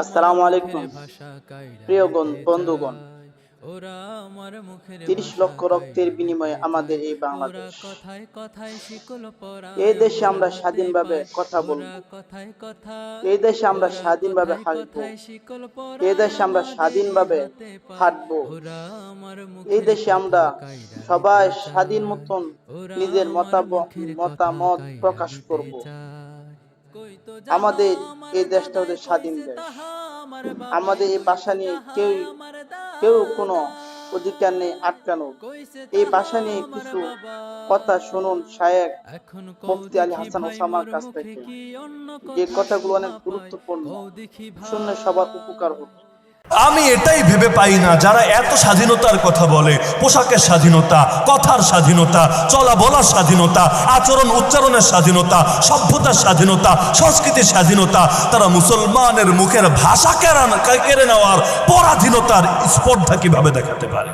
আসসালামু আলাইকুম। প্রিয় বন্ধুগণ, তিরিশ লক্ষ রক্তের বিনিময়ে আমাদের এই বাংলাদেশ। এই দেশে আমরা স্বাধীনভাবে কথা বলব। এই দেশে আমরা স্বাধীনভাবে হাসবো। এই দেশে আমরা স্বাধীনভাবে হাঁটবো। এই দেশে আমরা সবাই স্বাধীন মতন নিজের মতামত প্রকাশ করব। আমাদের এই দেশটা হচ্ছে স্বাধীন দেশ। আমাদের এই ভাষা নিয়ে কেউ কেউ কোনো অধিকার নেই আটকানো। এই ভাষা নিয়ে কিছু কথা শুনুন শায়েক মুফতি আলী হাসান ওসামার কাছ থেকে। যে কথাগুলো অনেক গুরুত্বপূর্ণ। শুনলে সবার উপকার হবে। আমি এটাই ভেবে পাই না, যারা এত স্বাধীনতার কথা বলে, পোশাকের স্বাধীনতা, কথার স্বাধীনতা, চলা বলার স্বাধীনতা, আচরণ উচ্চারণের স্বাধীনতা, সভ্যতার স্বাধীনতা, সংস্কৃতির স্বাধীনতা, তারা মুসলমানের মুখের ভাষা কেড়া- নেওয়ার পরাধীনতার স্পর্ধা কীভাবে দেখাতে পারে?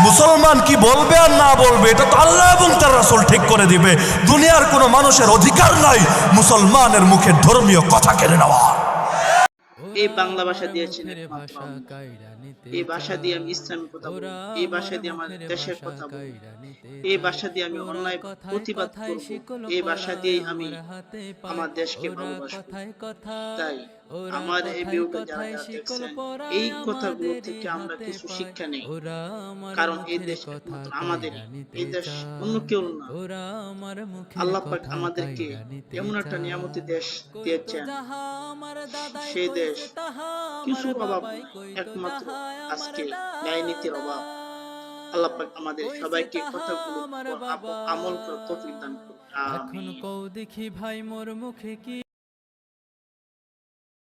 মুসলমান কি বলবে আর না বলবে, এটা তো আল্লাহ এবং তার রাসূল ঠিক করে দিবে। দুনিয়ার কোনো মানুষের অধিকার নাই মুসলমানের মুখে ধর্মীয় কথা কেড়ে নেওয়া এই বাংলা ভাষা দিয়েছেন। এই ভাষা দিয়ে আমি ইসলামের কথা বলব। এই ভাষা দিয়ে আমার দেশের কথা বলব। এই ভাষা দিয়ে আমি অন্যায় প্রতিবাদ করব। এই ভাষা দিয়ে আমি আমার দেশকে ভালোবাসবো। তাই আমার এই ভিডিওটা যারা দেখছেন এই কথাগুলো থেকে আমরা কিছু শিক্ষা নেই। কারণ এই দেশ আমাদের এই দেশ অন্য কেউ না। আল্লাহ পাক আমাদেরকে এমন একটা নিয়ামতি দেশ দিয়েছেন। সেই দেশ কিছু অভাব একমাত্র আজকে ন্যায় নীতির অভাব। আল্লাহ পাক আমাদের সবাইকে কথাগুলো আমল করে তৌফিক দান করুন এখন কও দেখি ভাই মোর মুখে কি